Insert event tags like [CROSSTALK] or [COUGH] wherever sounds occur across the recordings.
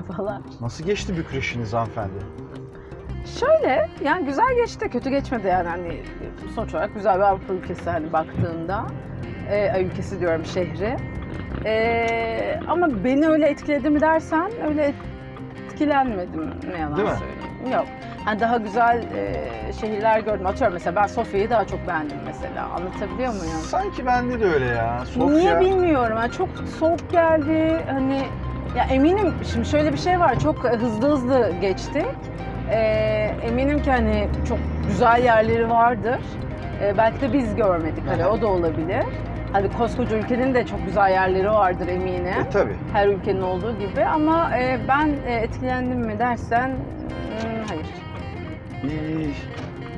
Merhabalar. Nasıl geçti Bükreş'iniz hanımefendi? Şöyle yani güzel geçti, kötü geçmedi yani hani sonuç olarak güzel bir Avrupa ülkesi hani baktığında. Ay, ülkesi diyorum şehri. Ee, ama beni öyle etkiledi mi dersen öyle etkilenmedim ne yalan Değil mi? söyleyeyim. Yok. Yani daha güzel e, şehirler gördüm. Atıyorum mesela ben Sofya'yı daha çok beğendim mesela. Anlatabiliyor muyum? Sanki bende de öyle ya. Sofya. Niye bilmiyorum. Yani çok soğuk geldi. Hani ya eminim şimdi şöyle bir şey var. Çok hızlı hızlı geçtik. Ee, eminim ki hani çok güzel yerleri vardır. Ee, belki de biz görmedik. Hani o da olabilir. Hani koskoca ülkenin de çok güzel yerleri vardır eminim. E tabii. Her ülkenin olduğu gibi ama e, ben e, etkilendim mi dersen hmm, hayır. Ee,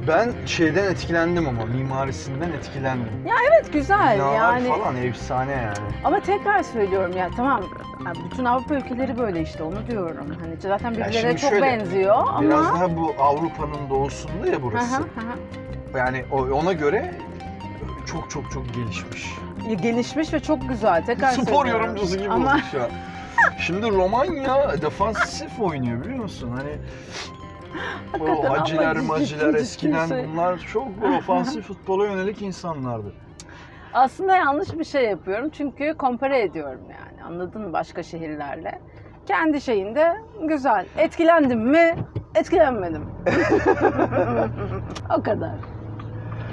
Ben şeyden etkilendim ama mimarisinden etkilendim. Evet güzel Binalar yani. falan efsane yani. Ama tekrar söylüyorum ya tamam yani bütün Avrupa ülkeleri böyle işte onu diyorum. Hani zaten birbirlerine şimdi çok şöyle, benziyor ama Biraz daha bu Avrupa'nın doğusunda ya Hı burası. hı, hı. Yani o- ona göre çok çok çok gelişmiş. Ya gelişmiş ve çok güzel tekrar Spor söylüyorum. yorumcusu gibi ama olmuş an. Şimdi Romanya defansif oynuyor biliyor musun? Hani Hakikaten o haciler ama ciddi maciler ciddi eskiden şey. bunlar çok ofansif futbola yönelik insanlardı. aslında yanlış bir şey yapıyorum çünkü kompare ediyorum yani anladın mı başka şehirlerle. Kendi şeyinde güzel. Etkilendim mi? Etkilenmedim. [LAUGHS] o kadar.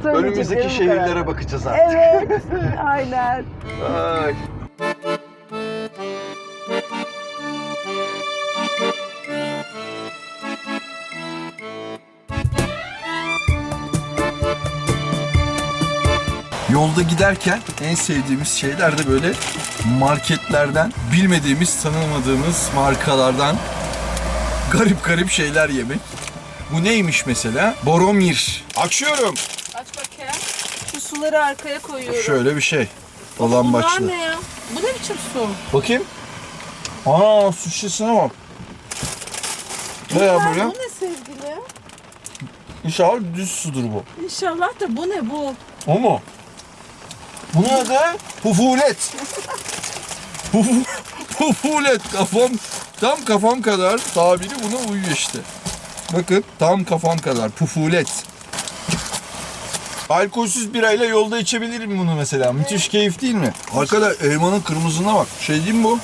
Önümüzdeki bu şehirlere kadar. bakacağız artık. Evet, aynen. Ay. Yolda giderken en sevdiğimiz şeyler de böyle marketlerden bilmediğimiz, tanımadığımız markalardan garip garip şeyler yemek. Bu neymiş mesela? Boromir. Açıyorum. Aç bakayım. Şu suları arkaya koyuyorum. Şöyle bir şey. Olan Bunlar başlı. ne ya? Bu ne biçim su? Bakayım. Aa su şişesine bak. Ne ya Bunlar- böyle? Bu ne sevgili? İnşallah düz sudur bu. İnşallah da bu ne bu? O mu? Bunun adı pufulet. Pufu- pufulet kafam tam kafam kadar tabiri buna uyuyor işte. Bakın tam kafam kadar pufulet. Alkolsüz birayla yolda içebilirim bunu mesela. Müthiş keyif değil mi? Arkada elmanın kırmızına bak. Şey diyeyim bu?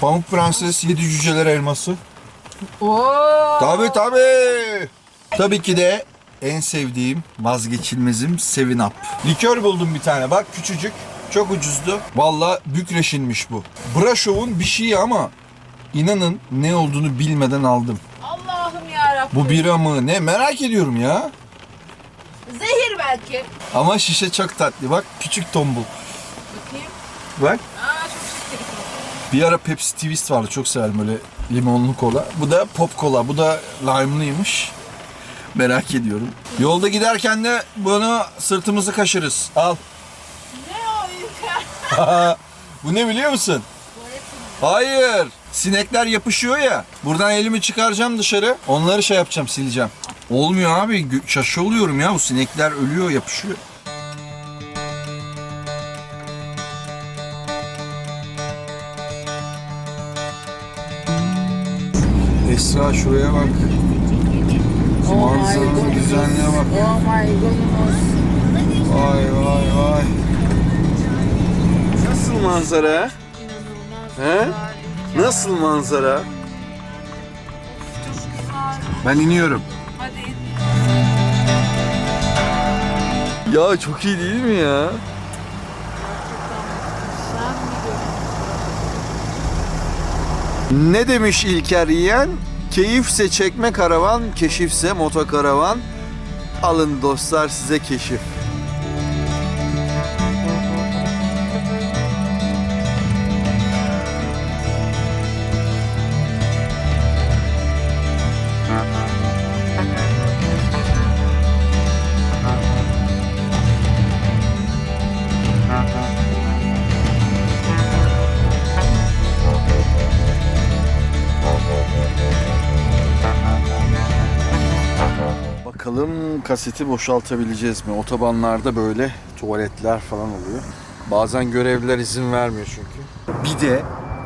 Pamuk Prenses Yedi Cüceler elması. Oo. Tabii tabii. Tabii ki de en sevdiğim vazgeçilmezim Seven Up. Likör buldum bir tane bak küçücük. Çok ucuzdu. Valla Bükreş'inmiş bu. Braşov'un bir şeyi ama inanın ne olduğunu bilmeden aldım. Allah'ım yarabbim. Bu bira mı ne merak ediyorum ya. Zehir belki. Ama şişe çok tatlı bak küçük tombul. Bakayım. Bak Aa çok şekerli. bir ara Pepsi Twist vardı çok severim böyle limonlu kola. Bu da pop kola bu da lime'lıymış. Merak ediyorum. Yolda giderken de bunu sırtımızı kaşırız. Al. Ne o? [LAUGHS] Bu ne biliyor musun? Hayır. Sinekler yapışıyor ya. Buradan elimi çıkaracağım dışarı. Onları şey yapacağım, sileceğim. Olmuyor abi. Şaşı oluyorum ya. Bu sinekler ölüyor, yapışıyor. Esra şuraya bak. Manzaranın güzelliğe bak. Oh my goodness. Vay vay vay. Nasıl manzara? He? Nasıl manzara? Ben iniyorum. Hadi. Ya çok iyi değil mi ya? Ne demiş İlker Yiyen? Keyifse çekme karavan, keşifse motokaravan. Alın dostlar size keşif. Kaseti boşaltabileceğiz mi? Otobanlarda böyle tuvaletler falan oluyor. Bazen görevliler izin vermiyor çünkü. Bir de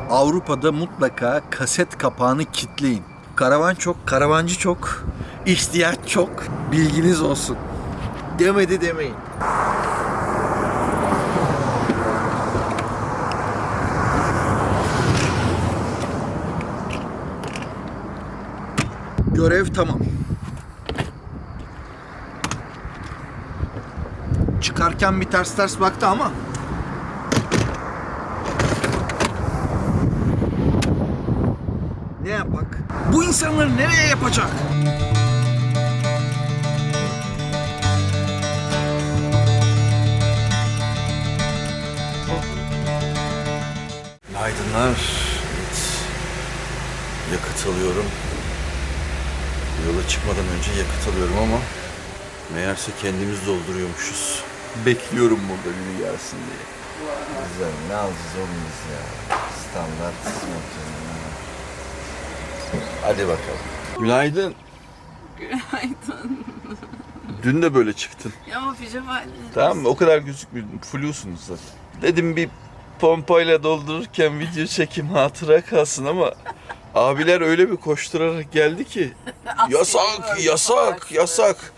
Avrupa'da mutlaka kaset kapağını kitleyin. Karavan çok, karavancı çok, ihtiyaç çok. Bilginiz olsun. Demedi demeyin. Görev tamam. Çıkarken bir ters ters baktı ama Ne yapak? Bu insanları nereye yapacak? Günaydınlar. Evet. Yakıt alıyorum. Yola çıkmadan önce yakıt alıyorum ama meğerse kendimiz dolduruyormuşuz. Bekliyorum burada biri gelsin diye. Güzel. Ne alacağız oğlum biz ya? Standart motor. Hadi bakalım. Günaydın. Günaydın. Dün de böyle çıktın. Ya ama pijama Tamam mı? O kadar gözükmüyordun. Flusunuz zaten. Dedim bir pompayla doldururken video çekim hatıra kalsın ama abiler öyle bir koşturarak geldi ki [LAUGHS] yasak, yasak, yasak.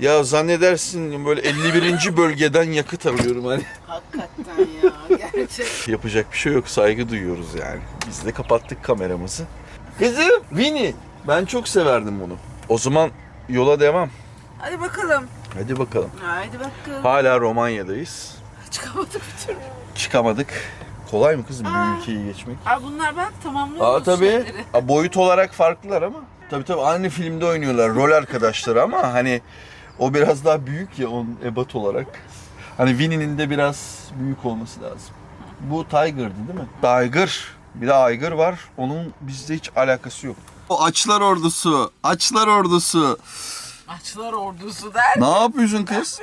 Ya zannedersin böyle 51. bölgeden yakıt alıyorum hani. Hakikaten ya gerçek. Yapacak bir şey yok. Saygı duyuyoruz yani. Biz de kapattık kameramızı. Kızım, Vini. Ben çok severdim bunu. O zaman yola devam. Hadi bakalım. Hadi bakalım. Haydi bakalım. Hala Romanya'dayız. Çıkamadık bir türlü. Çıkamadık. Kolay mı kızım Aa. bir ülkeyi geçmek? Aa, bunlar ben tamamlıyorum Aa tabii. Aa, boyut olarak farklılar ama. Tabii tabii aynı filmde oynuyorlar rol arkadaşları ama hani o biraz daha büyük ya onun ebat olarak. Hani Winnie'nin de biraz büyük olması lazım. Bu Tiger'dı değil mi? Tiger. Bir de Aygır var. Onun bizde hiç alakası yok. O açlar ordusu. Açlar ordusu. Açlar ordusu der. Ne yapıyorsun kız?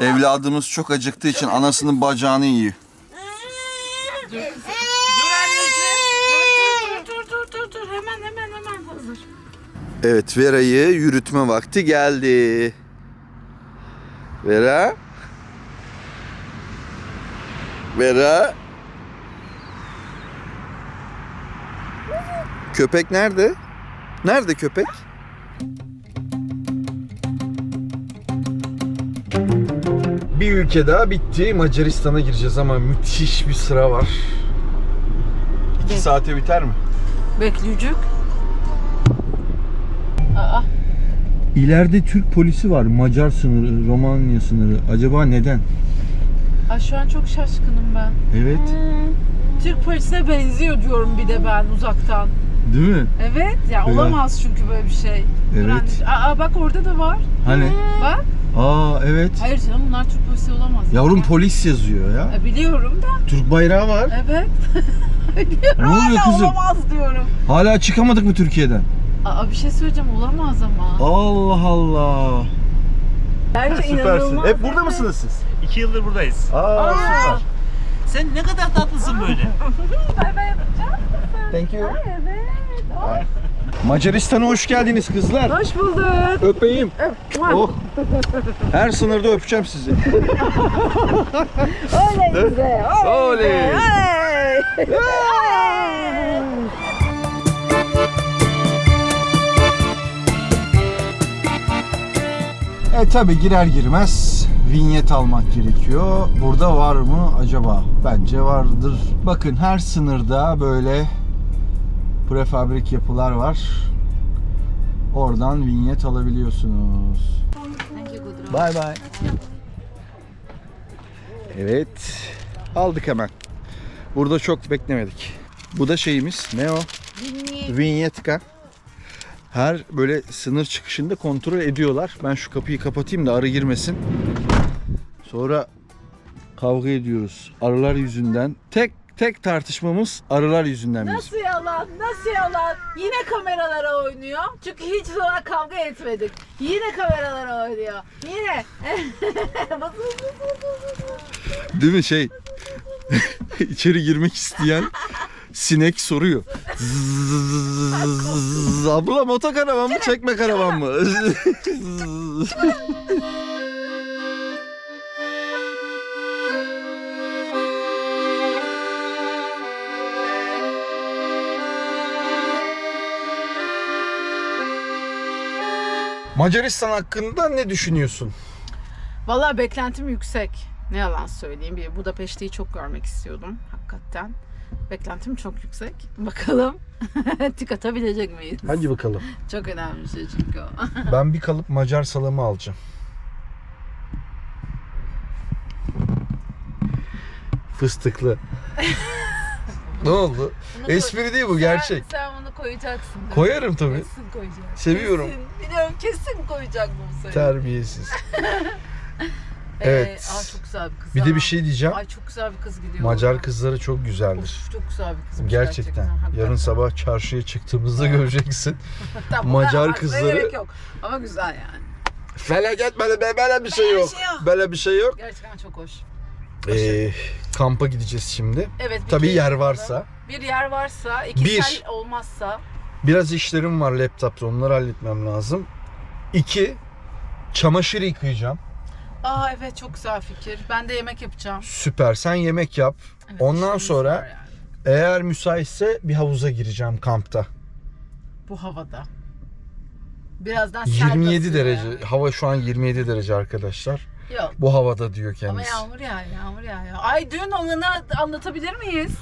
Evladımız çok acıktığı için anasının bacağını yiyor. Dur anneciğim. Dur dur dur dur dur dur. Hemen hemen hemen hazır. Evet Vera'yı yürütme vakti geldi. Vera. Vera. Köpek nerede? Nerede köpek? Bir ülke daha bitti. Macaristan'a gireceğiz ama müthiş bir sıra var. İki saate biter mi? Bekleyecek. Aa. İleride Türk polisi var. Macar sınırı, Romanya sınırı. Acaba neden? Ay şu an çok şaşkınım ben. Evet. Türk polisine benziyor diyorum bir de ben uzaktan. Değil mi? Evet ya Evet. olamaz çünkü böyle bir şey. Evet. Aa bak orada da var. Hani? Bak. Aa evet. Hayır canım bunlar Türk polisi olamaz. Yavrum Ya. polis yazıyor ya. E, biliyorum da. Türk bayrağı var. Evet. [LAUGHS] Ne oluyor Hala kızım? olamaz diyorum. Hala çıkamadık mı Türkiye'den? Aa bir şey söyleyeceğim olamaz ama. Allah Allah. Bence inanılmaz. Hep burada mısınız siz? İki yıldır buradayız. Aa, süper. Sen ne kadar tatlısın böyle. [LAUGHS] Bay bay yapacağım. Thank you. Evet. Macaristan'a hoş geldiniz kızlar. Hoş bulduk. Öpeyim. Oh. Her sınırda öpeceğim sizi. [LAUGHS] Oley bize. Oley. E tabi girer girmez vinyet almak gerekiyor. Burada var mı acaba? Bence vardır. Bakın her sınırda böyle prefabrik yapılar var. Oradan vinyet alabiliyorsunuz. Bay bay. Evet. Aldık hemen. Burada çok beklemedik. Bu da şeyimiz. Ne o? Vinyetka. Her böyle sınır çıkışında kontrol ediyorlar. Ben şu kapıyı kapatayım da arı girmesin. Sonra kavga ediyoruz. Arılar yüzünden. Tek tek tartışmamız arılar yüzünden bizim. Nasıl yalan? Nasıl yalan? Yine kameralara oynuyor. Çünkü hiç sonra kavga etmedik. Yine kameralara oynuyor. Yine. [LAUGHS] Değil mi şey? [LAUGHS] İçeri girmek isteyen Sinek soruyor. Zzzz, abla moto karavan mı çekme karavan mı? Macaristan hakkında ne düşünüyorsun? Vallahi beklentim yüksek. Ne yalan söyleyeyim. Bir Budapeşte'yi çok görmek istiyordum hakikaten. Beklentim çok yüksek. Bakalım [LAUGHS] tik atabilecek miyiz? Hadi bakalım. Çok önemli bir şey çünkü o. [LAUGHS] Ben bir kalıp Macar salamı alacağım. Fıstıklı. [LAUGHS] ne oldu? Espri değil bu gerçek. Sen, bunu koyacaksın. değil? Koyarım tabii. Kesin koyacaksın. Seviyorum. Kesin. Biliyorum kesin koyacak bu sayı. Terbiyesiz. Ee, Evet. aa, çok güzel bir kız. Bir de bir şey diyeceğim. Ay çok güzel bir kız gidiyor. Macar kızları çok güzeldir. Of, çok güzel bir kızmış Gerçekten. hakikaten. Yarın sabah çarşıya çıktığımızda göreceksin. [LAUGHS] Tamam, Macar kızları- gerek yok. Ama güzel yani. Felaket böyle böyle bir şey yok. şey yok. Böyle bir şey yok. Gerçekten çok hoş. Ee, kampa gideceğiz şimdi. Evet. bir Tabii yer varsa. Bir yer varsa, iki Bir. olmazsa. Biraz işlerim var laptopta onları halletmem lazım. İki, çamaşır yıkayacağım. Aa evet çok güzel fikir. Ben de yemek yapacağım. Süper sen yemek yap. Evet, Ondan sonra yani. eğer müsaitse bir havuza gireceğim kampta. bu havada. Birazdan sel 27 basıyor derece. yani. Hava şu an 27 derece arkadaşlar. Yok. Bu havada diyor Ama kendisi. yağmur yağıyor, yağmur yağıyor. Ay dün onu anlatabilir miyiz?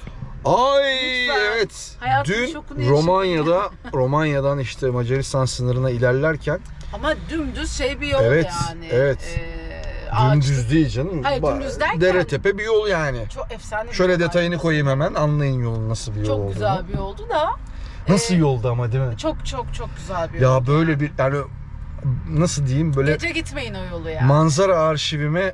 Ay Lütfen. evet. Hayatın Dün. Romanya'da [LAUGHS] Romanya'dan işte Macaristan sınırına ilerlerken Ama dümdüz şey bir yol Evet, yani. evet. Ee, ağaçlı- dümdüz değil canım. Hayır, Ba- dümdüz derken- Dere tepe bir yol yani. Çok efsane bir Şöyle yol detayını koyayım hemen anlayın yolun nasıl bir yol Çok olduğunu. güzel bir yoldu da. Nasıl e, yoldu ama değil mi? Çok çok çok güzel bir yol. Ya böyle bir yani nasıl diyeyim böyle Gece gitmeyin o yolu ya. manzara arşivime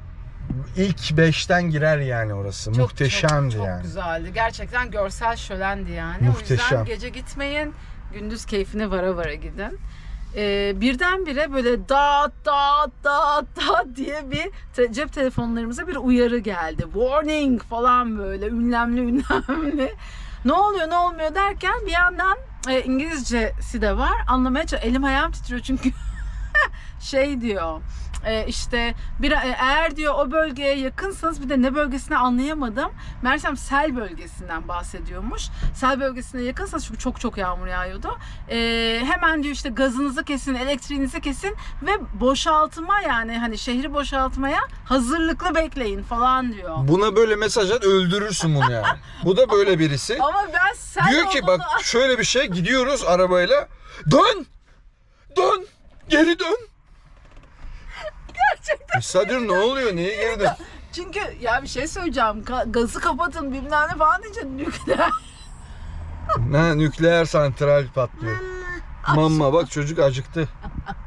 ilk beşten girer yani orası. Çok, Muhteşemdi çok, yani. Çok güzeldi. Gerçekten görsel şölendi yani. O Muhteşem. yüzden gece gitmeyin. Gündüz keyfine vara vara gidin. Ee, birdenbire böyle dağıt dağıt dağıt dağıt diye bir te- cep telefonlarımıza bir uyarı geldi. Warning falan böyle ünlemli ünlemli. [LAUGHS] Ne oluyor ne olmuyor derken bir yandan e, İngilizcesi de var. Anlamaya Elim ayağım titriyor çünkü [LAUGHS] şey diyor e, işte bir e, eğer diyor o bölgeye yakınsanız bir de ne bölgesini anlayamadım. Mersem sel bölgesinden bahsediyormuş. Sel bölgesine yakınsanız çünkü çok çok yağmur yağıyordu. E, hemen diyor işte gazınızı kesin, elektriğinizi kesin ve boşaltma yani hani şehri boşaltmaya hazırlıklı bekleyin falan diyor. Buna böyle mesaj at öldürürsün bunu yani. Bu da böyle birisi. [LAUGHS] Ama ben sel Diyor ki bak şöyle bir şey gidiyoruz arabayla. Dön! Dön! Geri dön! Gerçekten. Mesela diyorum ne oluyor? Niye geri dön? Çünkü ya bir şey söyleyeceğim. Ka- gazı kapatın bilmem ne falan deyince nükleer. Ne nükleer santral patlıyor. Mamma bak çocuk acıktı.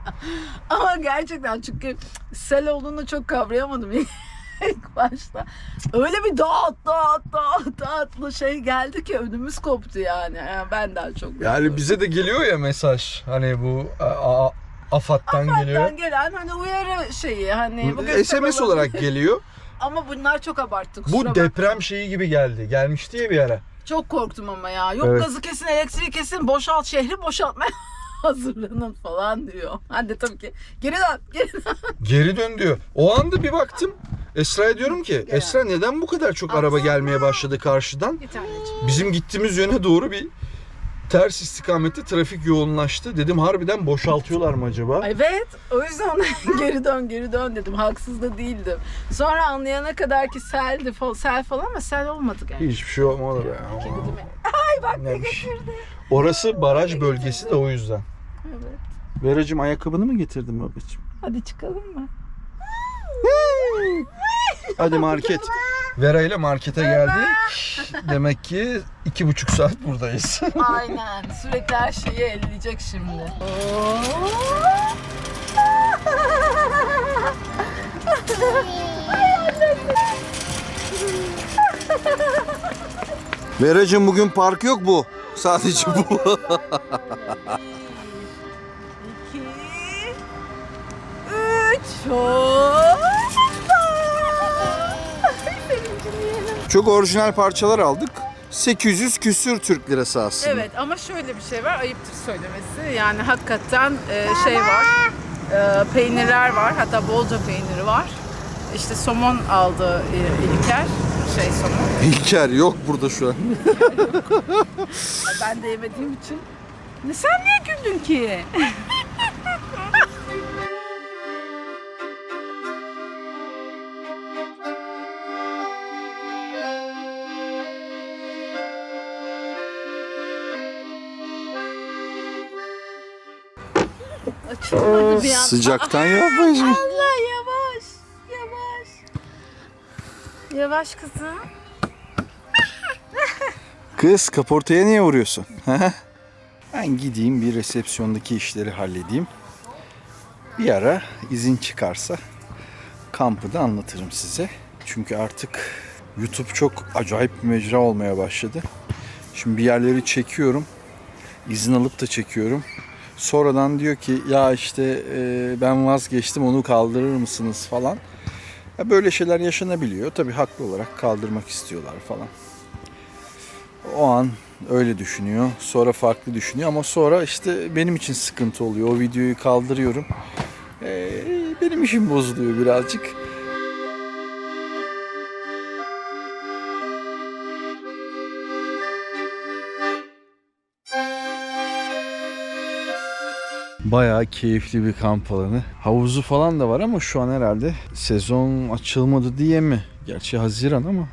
[LAUGHS] Ama gerçekten çünkü sel olduğunu çok kavrayamadım [LAUGHS] ilk başta. Öyle bir dağıt dağıt dağıt dağıtlı şey geldi ki ödümüz koptu yani. yani benden çok. Yani bize de geliyor ya mesaj. Hani bu a, a, AFAD'dan geliyor. Hatta gelen hani uyarı şeyi hani bu göster SMS alanı- olarak geliyor. [LAUGHS] Ama bunlar çok abarttı. kusura Bu bakma. deprem şeyi gibi geldi. Gelmişti ya bir ara. Çok korktum ama ya. Yok Evet. gazı kesin, elektriği kesin, boşalt, şehri boşaltmaya [LAUGHS] hazırlanın falan diyor. Hadi tabii ki geri dön, geri dön. [LAUGHS] Geri dön diyor. O anda bir baktım. Esra'ya diyorum ki. Esra neden bu kadar çok araba gelmeye başladı karşıdan? Git anneciğim. Bizim gittiğimiz yöne doğru bir ters istikamette trafik yoğunlaştı. Dedim harbiden boşaltıyorlar mı acaba? Evet, o yüzden [LAUGHS] geri dön, geri dön dedim. Haksız da değildim. Sonra anlayana kadar ki seldi, fa- sel falan ama sel olmadı gerçekten. Hiçbir şey olmadı be. Kedi değil mi? [LAUGHS] Ay bak ne getirdi. Orası baraj bölgesi de o yüzden. Evet. Veracım ayakkabını mı getirdin babacığım? Hadi çıkalım mı? Hadi market. Vera ile markete geldik. Demek ki iki buçuk saat buradayız. [LAUGHS] Aynen. Sürekli her şeyi elleyecek şimdi. Veracım bugün park yok bu. Sadece bu. [LAUGHS] İki, üç, hoppa! Çok orijinal parçalar aldık. 800 küsür Türk lirası aslında. Evet ama şöyle bir şey var ayıptır söylemesi yani hakikaten e, şey var e, peynirler var hatta bolca peyniri var işte somon aldı e, İlker şey somon İlker yok burada şu an. [LAUGHS] ben de yemediğim için ne sen niye güldün ki? [LAUGHS] Sıcaktan yapmış. Allah yavaş. Yavaş. Yavaş kızım. Kız kaportaya niye vuruyorsun? ben gideyim bir resepsiyondaki işleri halledeyim. Bir ara izin çıkarsa kampı da anlatırım size. Çünkü artık YouTube çok acayip bir mecra olmaya başladı. Şimdi bir yerleri çekiyorum. izin alıp da çekiyorum. Sonradan diyor ki ya işte e, ben vazgeçtim onu kaldırır mısınız falan. Böyle şeyler yaşanabiliyor. Tabii haklı olarak kaldırmak istiyorlar falan. O an öyle düşünüyor. Sonra farklı düşünüyor ama sonra işte benim için sıkıntı oluyor. O videoyu kaldırıyorum. Ee, benim işim bozuluyor birazcık. Bayağı keyifli bir kamp alanı. Havuzu falan da var ama şu an herhalde sezon açılmadı diye mi? Gerçi Haziran ama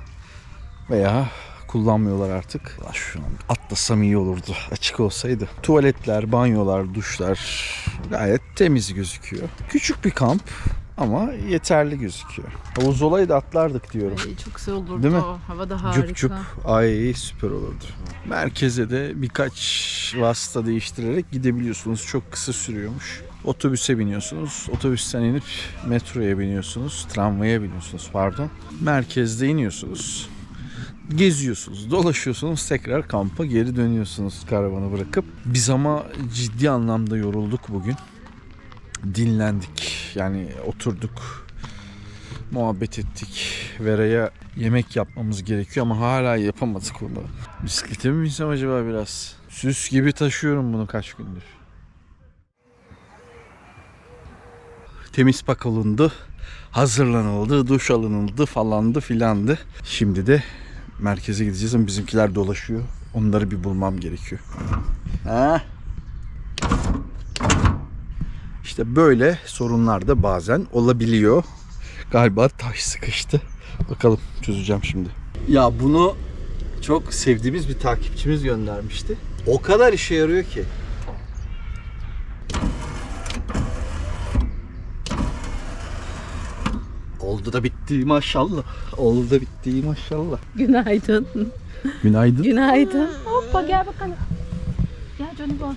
veya kullanmıyorlar artık. Şu an atlasam iyi olurdu açık olsaydı. Tuvaletler, banyolar, duşlar gayet temiz gözüküyor. Küçük bir kamp ama yeterli gözüküyor. Havuz olaydı atlardık diyorum. Ay, çok güzel olurdu. Değil mi? Hava da harika. Cüp cüp. Ay süper olurdu. Merkeze de birkaç vasıta değiştirerek gidebiliyorsunuz. Çok kısa sürüyormuş. Otobüse biniyorsunuz. Otobüsten inip metroya biniyorsunuz. Tramvaya biniyorsunuz pardon. Merkezde iniyorsunuz. Geziyorsunuz, dolaşıyorsunuz, tekrar kampa geri dönüyorsunuz karavanı bırakıp. Biz ama ciddi anlamda yorulduk bugün. Dinlendik. Yani oturduk, muhabbet ettik. Vera'ya yemek yapmamız gerekiyor ama hala yapamadık onu. Bisiklete mi binsem acaba biraz? Süs gibi taşıyorum bunu kaç gündür. Temiz pak olundu, hazırlanıldı, duş alınıldı falandı filandı. Şimdi de merkeze gideceğiz ama bizimkiler dolaşıyor. Onları bir bulmam gerekiyor. Ha? İşte böyle sorunlar da bazen olabiliyor. Galiba taş sıkıştı. Bakalım çözeceğim şimdi. Ya bunu çok sevdiğimiz bir takipçimiz göndermişti. O kadar işe yarıyor ki. Oldu da bitti maşallah. Oldu da bitti maşallah. Günaydın. Günaydın. Günaydın. Hoppa gel bakalım. Gel Johnny Boy.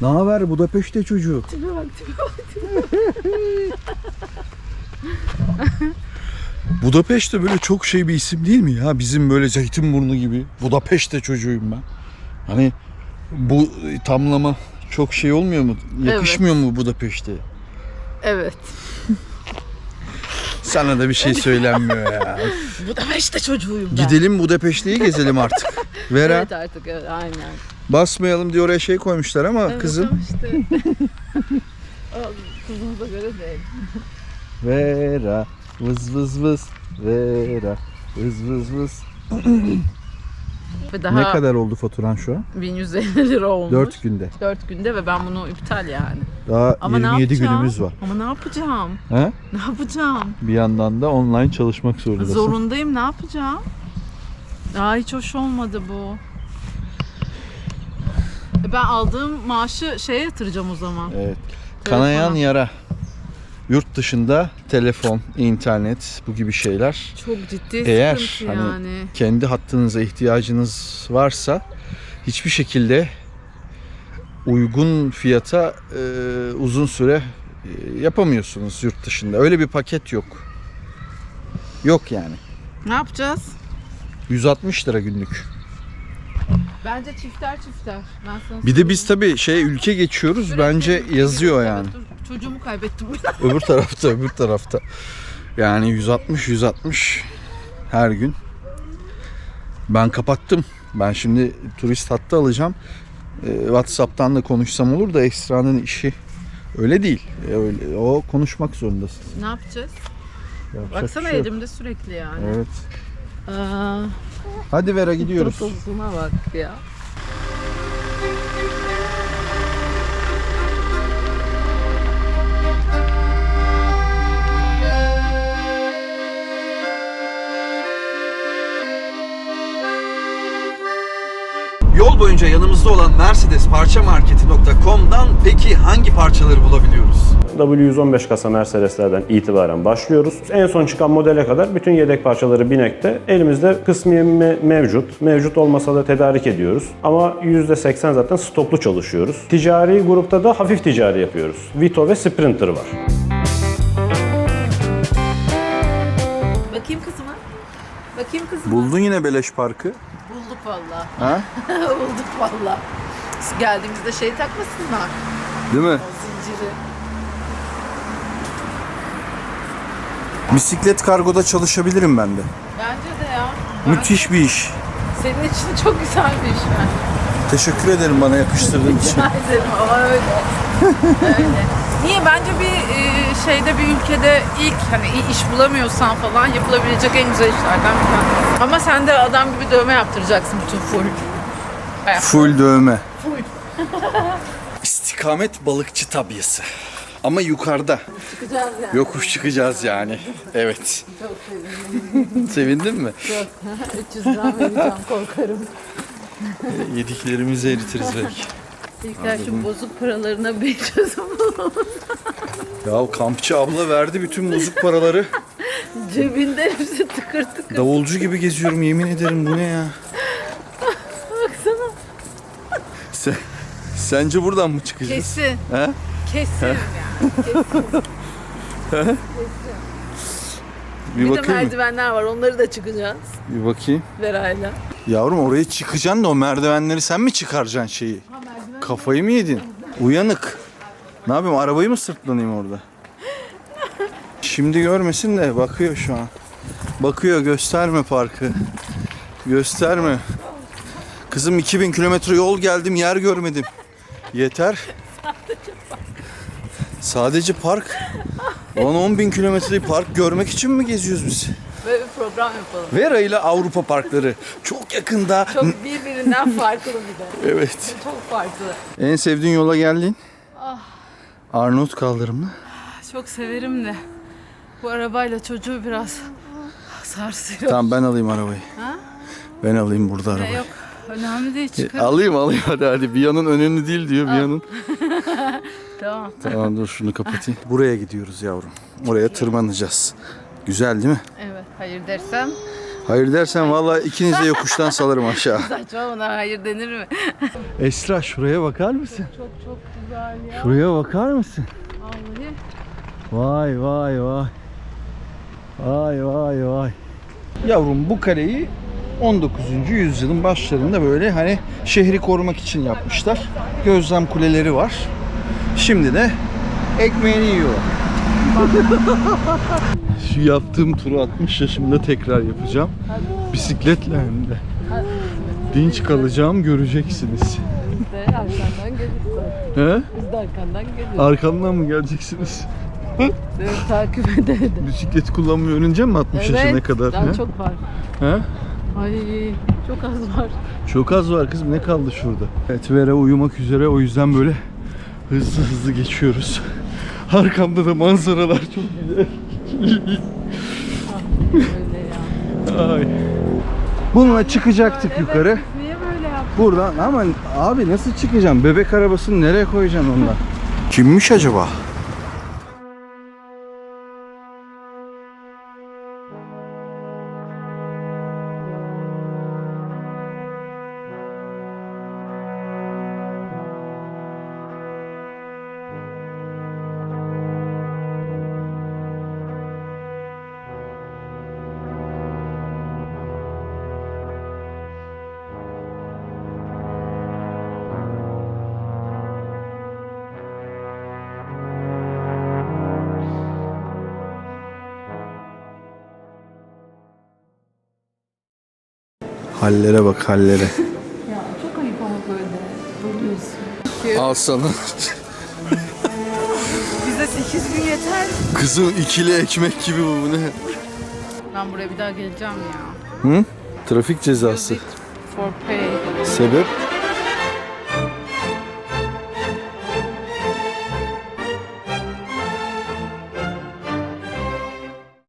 Ne haber Budapeşte çocuğu? Tipe bak tipe bak. [LAUGHS] Budapeşte böyle çok şey bir isim değil mi ya? Bizim böyle Zeytinburnu gibi. Budapeşte çocuğuyum ben. Hani bu tamlama çok şey olmuyor mu? Yakışmıyor mu Budapeşte? Evet. [LAUGHS] Sana da bir şey söylenmiyor ya. Bu da işte çocuğuyum ben. Gidelim Budapeşte'yi gezelim artık. [LAUGHS] Vera Evet artık evet, aynen. Basmayalım diye oraya şey koymuşlar ama Evet, kızım. işte. [LAUGHS] Kızımıza göre değil. Vera vız vız vız. Vera vız vız vız. Ve daha Ne kadar oldu faturan şu an? 1150 lira olmuş. 4 günde. 4 günde ve ben bunu iptal yani. Daha Ama ne 27 yapacağım? günümüz var. Ama ne yapacağım? He? Ne yapacağım? Bir yandan da online çalışmak zorundasın. Zorundayım ne yapacağım? Aa hiç hoş olmadı bu. E, Ben aldığım maaşı şeye yatıracağım o zaman. Evet. Telefona. Kanayan yara. Yurt dışında telefon, internet bu gibi şeyler. Çok ciddi Eğer hani- yani. Kendi hattınıza ihtiyacınız varsa hiçbir şekilde uygun fiyata e, uzun süre e, yapamıyorsunuz yurt dışında. Öyle bir paket yok. Yok yani. Ne yapacağız? 160 lira günlük. Bence çifter çifter. Ben sana Bir de biz tabii şey ülke geçiyoruz Sürekli bence ülke yazıyor geziyorum. yani. Evet, dur, Çocuğumu kaybettim. öbür tarafta öbür tarafta. Yani 160 160 her gün. Ben kapattım. Ben şimdi turist hattı alacağım. Ee, WhatsApp'tan da konuşsam olur da Esra'nın işi öyle değil. E, Öyle, o konuşmak zorundasın. ne yapacağız? Yapacak Baksana bir şey yok. elimde sürekli yani. Evet. Aa, Hadi Vera gidiyoruz. tozuna bak ya. Yol boyunca yanımızda olan Mercedes Parçamarketi.com'dan peki hangi parçaları bulabiliyoruz? W115 kasa Mercedeslerden itibaren başlıyoruz. En son çıkan modele kadar bütün yedek parçaları Binek'te. Elimizde kısmiye me- mevcut. Mevcut olmasa da tedarik ediyoruz. Ama %80 zaten stoklu çalışıyoruz. Ticari grupta da hafif ticari yapıyoruz. Vito ve Sprinter var. Bakayım kızıma. Bakayım kızıma. Buldun yine Beleş Parkı. Bulduk valla. Ha? [LAUGHS] Bulduk valla. Geldiğimizde şey takmasınlar. Değil mi? O zinciri. Bisiklet kargoda çalışabilirim ben de. Bence de ya. Müthiş bir iş. Senin için çok güzel bir iş bence. Teşekkür ederim bana yakıştırdığın için. Rica ederim ama öyle. öyle. Niye? Bence bir e, şeyde bir ülkede ilk hani iyi iş bulamıyorsan falan yapılabilecek en güzel işlerden bir tanesi. Ama sen de adam gibi dövme yaptıracaksın bütün full. Full dövme. Full. İstikamet balıkçı tabyası. Ama yukarıda. Çıkacağız yani. Yokuş çıkacağız yani. Evet. Çok sevindim. Sevindin mi? Çok. [LAUGHS] 300 gram vereceğim korkarım. [LAUGHS] Yediklerimizi eritiriz belki. İlker şu bozuk paralarına bir çözüm bulalım. Ya kampçı abla verdi bütün bozuk paraları. [LAUGHS] Cebinde hepsi tıkır tıkır. Davulcu gibi geziyorum yemin ederim bu ne ya? Baksana. Sen, sence buradan mı çıkacağız? Kesin. He? Kesin yani. Kesin. Bir, Bir de bakayım mı? merdivenler var. Onları da çıkacağız. Bir bakayım. Verayla. Yavrum oraya çıkacaksın da o merdivenleri sen mi çıkaracaksın şeyi? Kafayı mı yedin? Uyanık. Ne yapayım arabayı mı sırtlanayım orada? Şimdi görmesin de bakıyor şu an. Bakıyor gösterme parkı. Gösterme. Kızım 2000 kilometre yol geldim yer görmedim. Yeter. Sadece park. 10-10 bin kilometreyi park görmek için mi geziyoruz biz? Böyle bir program yapalım. Vera ile Avrupa parkları. Çok yakında. Çok birbirinden farklı bir de. Evet. Çok farklı. En sevdiğin yola geldin? Arnavut kaldırımı. Çok severim de. Bu arabayla çocuğu biraz sarsıyor. Tamam ben alayım arabayı. Ha? Ben alayım burada arabayı. yok. Önemli değil. E, Çıkar. alayım alayım hadi hadi. Bir yanın önemli değil diyor bir yanın. [LAUGHS] Tamam. Tamam dur şunu kapatayım. [LAUGHS] Buraya gidiyoruz yavrum. Oraya tırmanacağız. Güzel değil mi? Evet. Hayır dersem. Hayır dersen vallahi ikiniz de yokuştan salarım aşağı. [LAUGHS] Saçma buna hayır denir mi? Esra şuraya bakar mısın? Çok çok güzel ya. Şuraya bakar mısın? Vallahi. Vay vay vay. Vay vay vay. Yavrum bu kaleyi 19. yüzyılın başlarında böyle hani şehri korumak için yapmışlar. Gözlem kuleleri var. Şimdi de ekmeğini yiyorlar. [LAUGHS] Şu yaptığım turu 60 yaşımda tekrar yapacağım. Bisikletle hem de. Dinç kalacağım göreceksiniz. Biz de arkandan geliriz. He? Biz de arkandan geliriz. Arkamdan mı geleceksiniz? Seni takip edelim. Bisiklet kullanmayı öğreneceğim mi 60 yaşına kadar? Daha he? çok var. He? Ay çok az var. Çok az var kızım ne kaldı şurada? Evet Vera uyumak üzere o yüzden böyle hızlı hızlı geçiyoruz. Arkamda da manzaralar çok güzel. Ay. Bununla çıkacaktık yukarı. Niye böyle yaptın? Buradan ama abi nasıl çıkacağım? Bebek arabasını nereye koyacaksın ondan? Kimmiş acaba? Hallere bak hallere. [LAUGHS] Ya çok ayıp ama böyle. Bölüyorsun. Al sana. Bize 8 gün yeter. Kızım ikili ekmek gibi bu bu ne? Ben buraya bir daha geleceğim ya. Hı? Trafik cezası. Music for pay. Sebep?